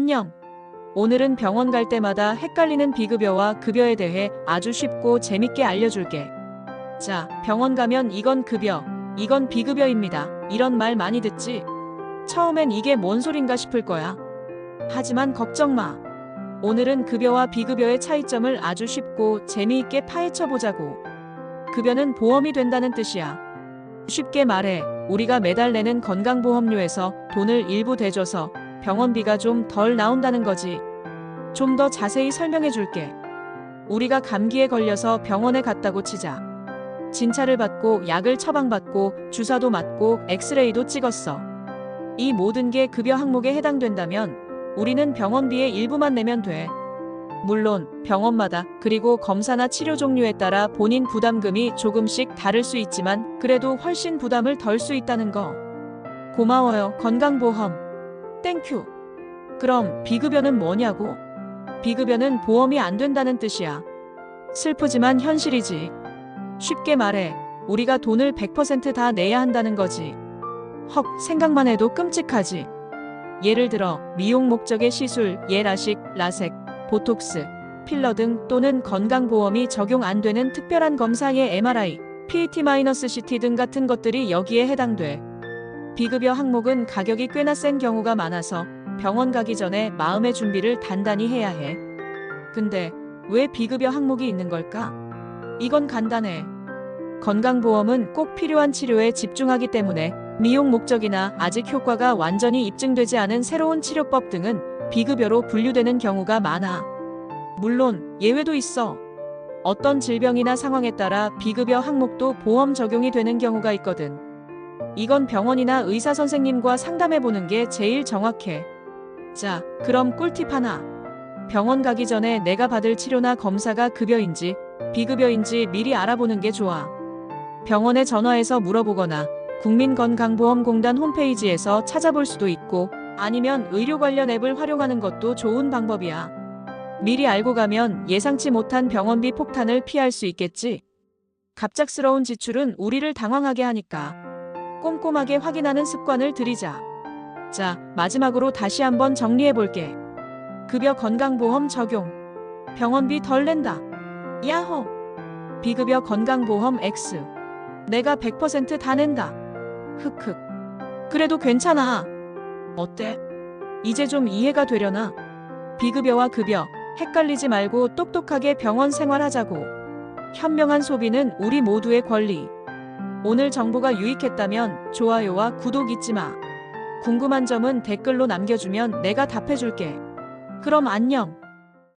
안녕. 오늘은 병원 갈 때마다 헷갈리는 비급여와 급여에 대해 아주 쉽고 재밌게 알려줄게. 자, 병원 가면 이건 급여, 이건 비급여입니다. 이런 말 많이 듣지? 처음엔 이게 뭔 소린가 싶을 거야. 하지만 걱정 마. 오늘은 급여와 비급여의 차이점을 아주 쉽고 재미있게 파헤쳐 보자고. 급여는 보험이 된다는 뜻이야. 쉽게 말해, 우리가 매달 내는 건강보험료에서 돈을 일부 대줘서 병원비가 좀 덜 나온다는 거지. 좀 더 자세히 설명해 줄게. 우리가 감기에 걸려서 병원에 갔다고 치자. 진찰을 받고 약을 처방받고 주사도 맞고 엑스레이도 찍었어. 이 모든 게 급여 항목에 해당된다면 우리는 병원비의 일부만 내면 돼. 물론 병원마다 그리고 검사나 치료 종류에 따라 본인 부담금이 조금씩 다를 수 있지만 그래도 훨씬 부담을 덜 수 있다는 거. 고마워요. 건강보험. 땡큐. 그럼 비급여는 뭐냐고? 비급여는 보험이 안 된다는 뜻이야. 슬프지만 현실이지. 쉽게 말해, 우리가 돈을 100%다 내야 한다는 거지. 헉, 생각만 해도 끔찍하지. 예를 들어, 미용 목적의 시술, 예라식, 라섹, 보톡스, 필러 등 또는 건강보험이 적용 안 되는 특별한 검사의 MRI, PET-CT 등 같은 것들이 여기에 해당돼. 비급여 항목은 가격이 꽤나 센 경우가 많아서 병원 가기 전에 마음의 준비를 단단히 해야 해. 근데 왜 비급여 항목이 있는 걸까? 이건 간단해. 건강보험은 꼭 필요한 치료에 집중하기 때문에 미용 목적이나 아직 효과가 완전히 입증되지 않은 새로운 치료법 등은 비급여로 분류되는 경우가 많아. 물론 예외도 있어. 어떤 질병이나 상황에 따라 비급여 항목도 보험 적용이 되는 경우가 있거든. 이건 병원이나 의사 선생님과 상담해 보는 게 제일 정확해. 자, 그럼 꿀팁 하나. 병원 가기 전에 내가 받을 치료나 검사가 급여인지 비급여인지 미리 알아보는 게 좋아. 병원에 전화해서 물어보거나 국민건강보험공단 홈페이지에서 찾아볼 수도 있고 아니면 의료 관련 앱을 활용하는 것도 좋은 방법이야. 미리 알고 가면 예상치 못한 병원비 폭탄을 피할 수 있겠지. 갑작스러운 지출은 우리를 당황하게 하니까 꼼꼼하게 확인하는 습관을 들이자. 자, 마지막으로 다시 한번 정리해 볼게. 급여 건강보험 적용. 병원비 덜 낸다. 야호. 비급여 건강보험 X. 내가 100%다 낸다. 흑흑. 그래도 괜찮아. 어때? 이제 좀 이해가 되려나? 비급여와 급여, 헷갈리지 말고 똑똑하게 병원 생활하자고. 현명한 소비는 우리 모두의 권리. 오늘 정보가 유익했다면 좋아요와 구독 잊지 마. 궁금한 점은 댓글로 남겨주면 내가 답해줄게. 그럼 안녕.